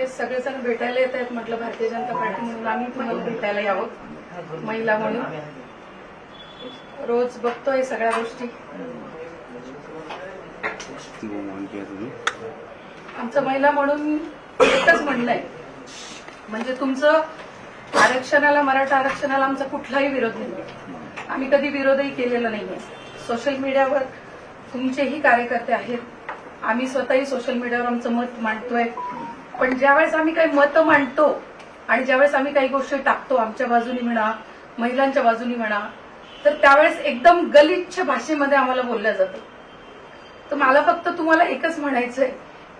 ते सगळेजण भेटायला येत आहेत म्हटलं भारतीय जनता पार्टी म्हणून आम्ही तुम्हाला भेटायला यावं महिला म्हणून. रोज बघतोय सगळ्या गोष्टी. आमचं महिला म्हणून एकच म्हणणं आहे म्हणजे तुमचं आरक्षणाला मराठा आरक्षणाला आमचा कुठलाही विरोध नाही. आम्ही कधी विरोधही केलेला नाहीये. सोशल मीडियावर तुमचेही कार्यकर्ते आहेत. आम्ही स्वतःही सोशल मीडियावर आमचं मत मांडतोय. पण ज्यावेळेस आम्ही काही मत मांडतो आणि ज्यावेळेस आम्ही काही गोष्टी टाकतो आमच्या बाजूनी म्हणा महिलांच्या बाजूनी म्हणा तर त्यावेळेस एकदम गलिच्छ भाषेमध्ये आम्हाला बोललं जातं. तर मला फक्त तुम्हाला एकच म्हणायचंय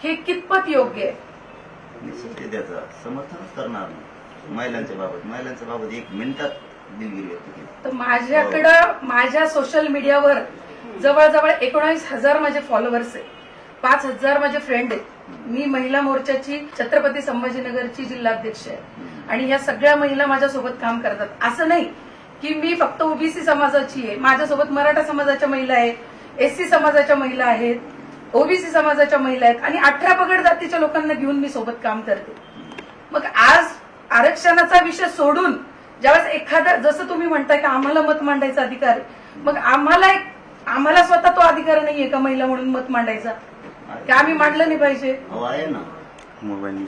हे कितपत योग्य आहे? त्याचं समर्थनच करणार नाही. महिलांच्या बाबत महिलांच्या बाबत एक मिनिटात दिलगिरी व्यक्त केली. तर माझ्याकडं माझ्या सोशल मीडियावर जवळजवळ एकोणावीस हजार माझे फॉलोअर्स आहेत पाच हजार माझे फ्रेंड आहेत. मी महिला मोर्चाची छत्रपती संभाजीनगरची जिल्हाध्यक्ष आहे. आणि ह्या सगळ्या महिला माझ्यासोबत काम करतात. असं नाही की मी फक्त ओबीसी समाजाची आहे. माझ्यासोबत मराठा समाजाच्या महिला आहेत एससी समाजाच्या महिला आहेत ओबीसी समाजाच्या महिला आहेत आणि अठरा पगड जातीच्या लोकांना घेऊन मी सोबत काम करते. मग आज आरक्षणाचा विषय सोडून ज्यावेळेस एखादा जसं तुम्ही म्हणताय की आम्हाला मत मांडायचा अधिकार आहे. मग आम्हाला एक आम्हाला स्वतः तो अधिकार नाहीये का महिला म्हणून मत मांडायचा? की आम्ही मांडलं नाही पाहिजे? अहो आहे ना. मोबाईल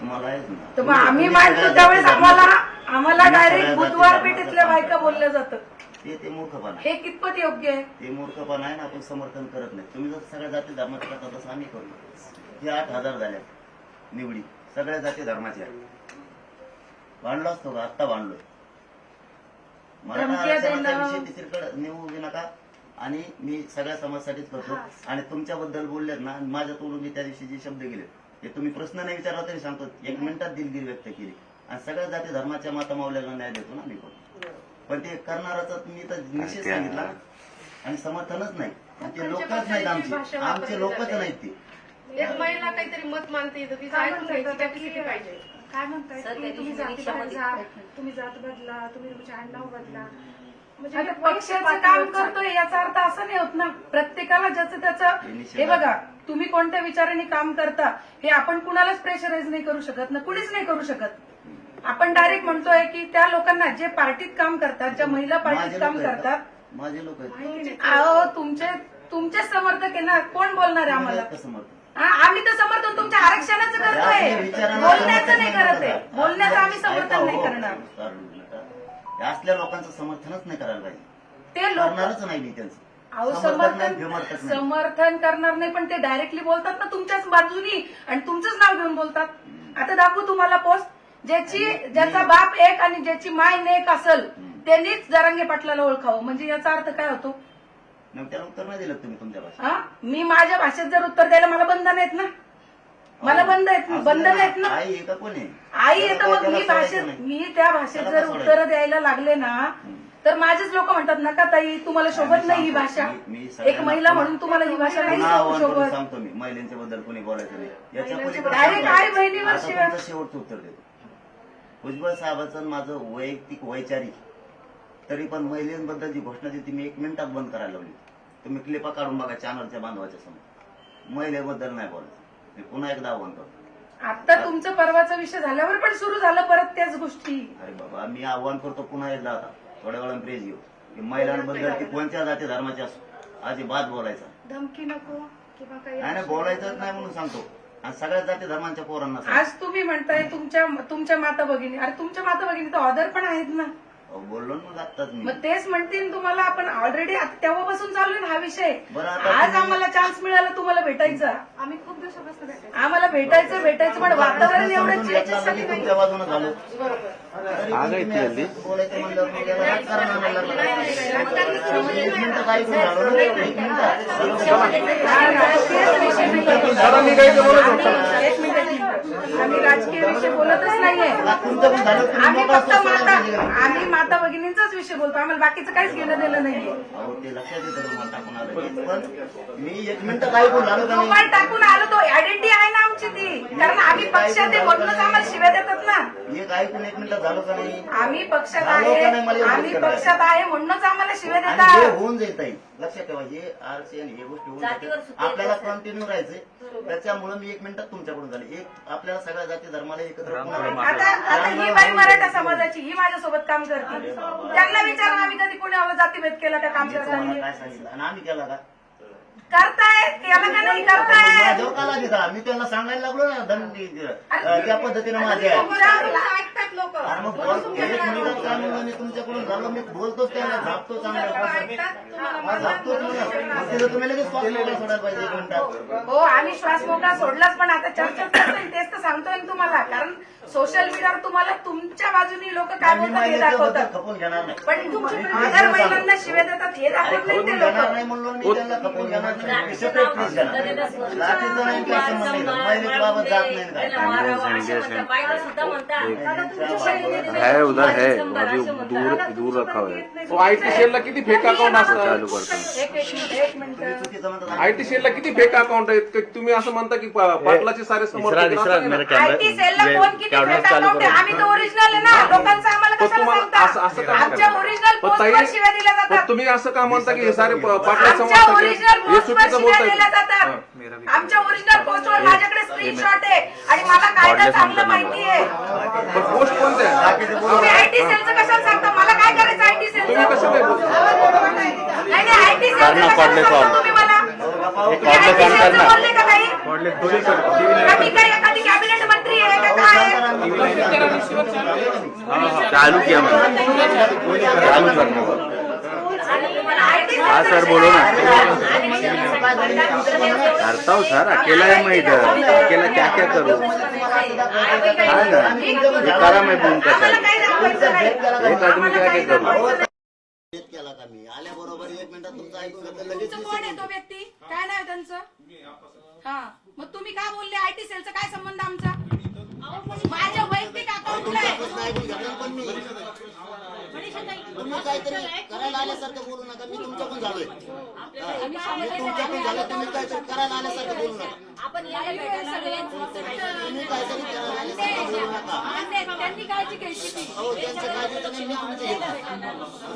तुम्हाला आहेच ना. तर मग आम्ही मांडतो त्यावेळेस आम्हाला आम्हाला डायरेक्ट बुधवार पेठेतल्या बायका बोललं जातं ते ते मूर्खपणा. आहे. हे कितपत योग्य आहे? ते मूर्खपणा आहे ना आपण समर्थन करत नाही. तुम्ही जर सगळ्या जाती धर्माचे करता तसं आम्ही करू हे आठ हजार झाल्या निवडी. सगळ्या जाती धर्माच्या भांडलो असतो का? आत्ता भांडलोय. मराठा. विषय तिसरीकडे नेऊ नका. आणि मी सगळ्या समाजासाठीच करतो. आणि तुमच्याबद्दल बोललेत ना आणि माझ्या तोडून मी त्या दिवशी जे शब्द गेले ते तुम्ही प्रश्न नाही विचारला तरी सांगतो. एक मिनिटात दिलगिरी व्यक्त केली. आणि सगळ्या जाती धर्माच्या माता मावल्याला न्याय देतो ना मी पण. पण ते करणाराचा मी तर निश्चित त्या- सांगितला आणि समर्थनच नाही. ते लोकच नाहीत आमचे. आमचे लोकच. नाहीत ते. एक महिला काहीतरी मत मानते काय म्हणताय? तुम्ही जाती बदला तुम्ही जात बदला तुम्ही तुमचे आडनाव बदला म्हणजे हे पक्षाचं काम करतोय याचा अर्थ असा नाही होत ना. प्रत्येकाला ज्याचं त्याचं हे हे बघा तुम्ही कोणत्या विचाराने काम करता हे आपण कुणालाच प्रेशराईज नाही करू शकत ना. कुणीच नाही करू शकत. आपण डायरेक्ट म्हणतोय की त्या लोकांना जे पार्टीत काम करतात ज्या महिला पार्टीत काम करतात? माझे लोक अहो तुमचे तुमचे समर्थक आहे ना. कोण बोलणार आहे आम्हाला? हा, आम्ही तर समर्थन तुमच्या आरक्षणाचं करतोय. बोलण्याचं नाही करत आहे. बोलण्याचं आम्ही समर्थन नाही हो, करणार. या असल्या लोकांचं समर्थनच नाही करायला पाहिजे. ते लोक करणारच नाही मी त्यांचं. अहो समर्थन नाही, समर्थन विमर्थक नाही. समर्थन करणार नाही पण ते डायरेक्टली बोलतात ना तुमच्याच बाजूनी आणि तुमचंच नाव घेऊन बोलतात. आता दाखवू तुम्हाला पोस्ट ज्याची ज्याचा बाप एक आणि ज्याची माय नेक असेल त्यांनीच जरांगे पाटलाला ओळखावं. म्हणजे याचा अर्थ काय होतो? मग त्याला उत्तर नाही दिलं तुम्ही तुमच्या भाषेत? हा? मी माझ्या भाषेत जर उत्तर द्यायला मला बंधन आहेत ना? मला बंद आहेत असं बंधन नाही. आहेत ना. आई आहे का कोण? आहे आई येतं त्याला मग मी भाषेत. मी त्या भाषेत जर उत्तर? द्यायला लागले ना तर माझेच लोक म्हणतात नका ताई तुम्हाला शोभत नाही ही भाषा. एक महिला म्हणून तुम्हाला ही भाषा नाही शोभत सांगतो मी. महिलांच्या बद्दल कोणी बोलायचं नाही. याच्या. आई बहिणीवर शिव्या. शेवटचं उत्तर देतो. भुजबळ साहेबांचं माझं वैयक्तिक वैचारिक. तरी पण महिलांबद्दल जी घोषणा दिली ती मी एक मिनिटात बंद करायला लावली. तुम्ही क्लिपा काढून बघा चॅनलच्या बांधवाच्या समोर. महिलेबद्दल नाही बोलायचं. मी पुन्हा एकदा आव्हान करतो आता तुमचं परवाचा विषय झाल्यावर पण सुरू झालं परत त्याच गोष्टी. अरे बाबा मी आव्हान करतो पुन्हा एकदा आता. थोड्या वेळा प्रेस घेऊ. की महिलांबद्दल ती कोणत्या जाती धर्माची असो. अजिबात बोलायचा. धमकी नको किंवा काही नाही नाही बोलायचंच नाही म्हणून सांगतो. आणि सगळ्या जाती धर्मांच्या पोरांना सांगतो. आज तुम्ही म्हणताय तुमच्या तुमच्या माता भगिनी अरे तुमच्या माता भगिनी तर ऑदर पण आहेत ना. बोललो ना मग आत्ताच मी मग तेच म्हणतील तुम्हाला आपण ऑलरेडी तेव्हापासून चालू आहे ना हा विषय बरं, आता आज तुम्ही- आम्हाला चान्स मिळाला तुम्हाला भेटायचा आम्ही खूप दिवसापासून भेटायचो आम्हाला भेटायचं भेटायचं पण वातावरण एवढं समजून घेतला याच्यासाठी लगेच नाही. तुमच्या बाजूने झालो तरी पण आगायती तुम्ही हल्ली. असं बोलायचं म्हणल्यावर मग याला राजकारण आणायला लागलं. एक मिनिटं काय करून झालो ना? एक मिनिटं. हा, राजकीय विषय नाही. एक मिनिट, एक मिनिट. आम्ही राजकीय विषय बोलतच नाहीये. आम्ही फक्त माता. आम्ही माता भगिनींचाच विषय बोलतो. आम्हाला बाकीचं काहीच घेणं देणं नाहीये. अहो, ते लक्षात येतं तुम्हाला टाकून आलं पण मी एक मिनिटं काय टाकून आलो तो आयडेंटिटी आहे ना आमची ती. कारण आम्ही पक्षात शिव्या देतात ना. एक ऐकून एक मिनिटं झालो का नाही? आम्ही पक्षात झालो का आहे नाही मला एवढंच आम्ही करायचं. पक्षात आहे म्हणूनच आम्हाला शिव्या आणि देतात. होऊन जाईल ताई. लक्षात ठेवा हे आरक्षण हे गोष्टी होऊन जातीवर जातात. सुद्धा आपल्याला येत. कंटिन्यू राहायचंय. त्याच्यामुळे मी एक मिनिटात तुमच्याकडून झाले. एक आपल्याला सगळ्या जाती धर्माला एकत्र आता आता ही बाई मराठा समाजाची ही माझ्यासोबत काम करते. त्यांना विचारा आम्ही कधी कोणी जातीभेद केला का काम तुम्हाला करताना? काय सांगितलं? आणि आम्ही केला का? करताय? केला का नाही करताय? माझ्यावर का लागली का मी त्यांना सांगायला लागलो ना अं, त्या पद्धतीने माझे आहे. तुमचं ऐकतात लोक. मग बोल- एक मिनिटात काय म्हणलं मी तुमच्याकडून झालो मी बोलतोच त्याला झापतो चांगला. ऐकतात तुम्हाला हा, झापतोच म्हणा मग तिथं तुम्ही लगेच स्वामी मोकळा सोडायला पाहिजे एक मिनिटात हो आम्ही श्वास मोकळा सोडलाच पण आता चर्चा करतोय तेच तर सांगतोय ना तुम्हाला. कारण सोशल मीडियावर तुम्हाला तुमच्या बाजूनी लोक काय बोलतात हे दाखवतात. खपून घेणार नाही. पण हजार महिलांना शिव्या देतात हे दाखवत नाही ते लोक. नाही म्हणून मी त्यांना खपून घेणार नाही. काय संबंध. जात काय है उधर है अभी दूर दूर रखा हुआ है। तो आयटी सेलला किती फेक अकाउंट असतात चालू करतो एक एक मिनिट एक मिनिट। चुकीचं म्हणतात आयटी सेलला किती फेक अकाउंट आहेत? की तुम्ही असं म्हणता की पा- पाटलाचे सारे समर्थक इसरा असतात ना? मेरा आयटी सेलला कैमरा कोण किती कैमरा फेक चालू आम्ही तर ओरिजिनल आहे ना. लोकांचं आम्हाला पण कशाला तुम्हाला असं असं का आमच्या ओरिजिनल पण पोस्टवर ताई शिव्या दिल्या पण जातात. तुम्ही असं का म्हणता की हे सारे प- पाटला आमच्या समर्थक ओरिजिनल? हे पोस्टवर चुकीचं शिव्या दिल्या बोलताय जातात. आमच्या ओरिजिनल पोस्टवर माझ्याकडे स्क्रीनशॉट आहे आणि मला कायदा चांगलं माहिती आहे. पण पोस्ट कोणते आहे? तुम्ही आयटी सेलचं कशाला सांगता? मला काय करायचं आयटी तुम्ही सेलचं कसं नाही बोलता? नाही नाही आयटी सेलचं कशाला सांगता. तुम्ही मला? हे तुम्ही कॉडले IT सॉल्व सेलचं करणार बोलले का काही? का मी काय एखादी कॅबिनेट मंत्री आहे का काय चालू किया मैंने चालू करना आयटी हाँ सर बोलो ना. करता हूँ सर अकेला है मैं इधर अकेला क्या क्या करूँ? हाँ ना. ये करा मैं बूम का नाही एक आदमी क्या क्या करूँ? केला का मी आल्याबरोबर एक मिनिटात तुमचं ऐकून घेतलं लगेच तुमचं कोण आहे तो व्यक्ती? काय नाव आहे त्यांचं? हा. मग तुम्ही का बोलले? आयटी सेलचा काय संबंध आमचा? माझ्या वैयक्तिक अकाउंटला आहे. प्रश्न ऐकून घेतला पण मी तुम्ही काहीतरी करायला आल्यासारखं बोलू नका मी तुमच्याकडून झालोय. हा. मी तुमच्याकडून झालो तुम्ही काहीतरी करायला आल्यासारखं बोलू नका. आपण. तुम्ही काहीतरी करायला आल्यासारखं बोलू नका. त्यांनी काळजी घ्यायची ती. अहो त्यांच्या काळजीचं नाही मी तुमची घेतली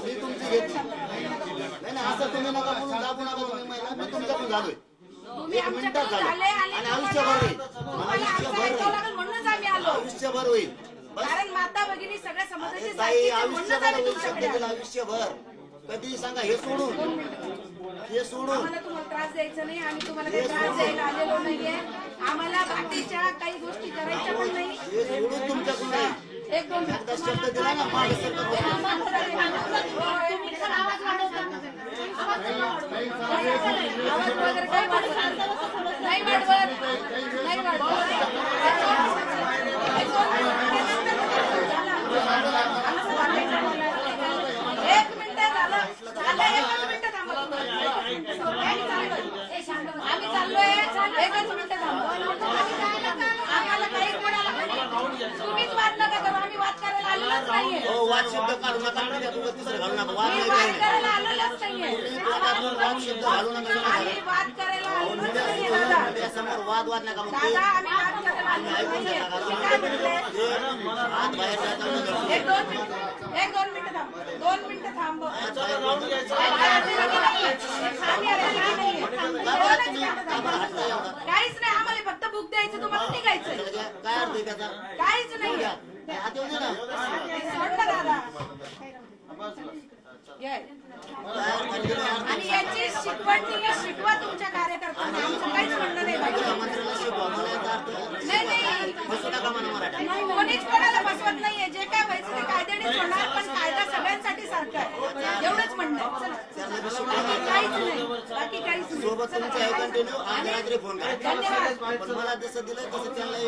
मी तुमची घेतली नाही नाही असं तुम्ही नका बोलून दाबू नका तुम्ही महिला मी तुमच्याकडून झालोय. तुम्ही एक मिनिटात झालं. आणि आयुष्यभर होईल. आयुष्यभर होईल. आयुष्यभर होईल. कारण माता भगिनी सगळ्या समाजाची ताई म्हणूनच आयुष्यभर आम्ही तुमच्याकडे दिला. आयुष्यभर कधी सांगा हे सोडून हे सोडून आम्हाला तुम्हाला त्रास द्यायचा नाही आम्ही तुम्हाला काही त्रास द्यायला आलेलो नाहीये आम्हाला बाकीच्या काही गोष्टी करायच्या पण नाही हे सोडून तुमच्याकडून नाही एक दोन एकदा शब्द दिला ना माझ्यासारखं नाही वाढवत नाही वाढवत एक मिनिट झालं झालं एकच मिनिट थांबा आम्ही चाललोय एकच मिनिट थांबा आम्हाला काही कोणाला तुम्हीच वाद नका करू आम्ही वाद करायला आलेलोच नाहीये हो वाद शब्द काढू नका आणि त्यात उगाच तिसरं घालू नका वाद नाही काही वाद नाही करायला आलेलोच नाहीये. वाद शब्द घालू नका आम्ही वाद करायला आलेलोच नाहीये दादा. त्यासमोर वाद वाद नका मग. ते दादा आम्ही वाद करायला आलेलो नाहीये तुम्ही काय म्हटले हात बाहेर. एक दोन मिनिट एक दोन मिनिट थांब. दोन मिनिट थांब. काहीच नाही आम्हाला फक्त बुक द्यायचं तुम्हाला निघायचंय. काय अर्थ आहे त्याचा? काहीच नाही हात येऊ दे ना सोड ना. दादा. घे. काय अर्थ आहे त्याला? आणि याची शिकवण ती शिकवा तुमच्या कार्यकर्त्यांना. आमचं काहीच म्हणणं नाही बाकी. मंत्र्याला शिकवा. मला याचा अर्थ नाही. नाही बसू नका म्हणा मराठा कोणीच कोणाला बसवत नाहीये. जे काय व्हायचं ते कायद्यानेच होणार पण कायदा सगळ्यांसाठी सारखा आहे. एवढंच म्हणणं आहे. चला. सोबत तुमचं आहे कंटिन्यू आज रात्री फोन करा. मला जसं दिलं तसं त्यांना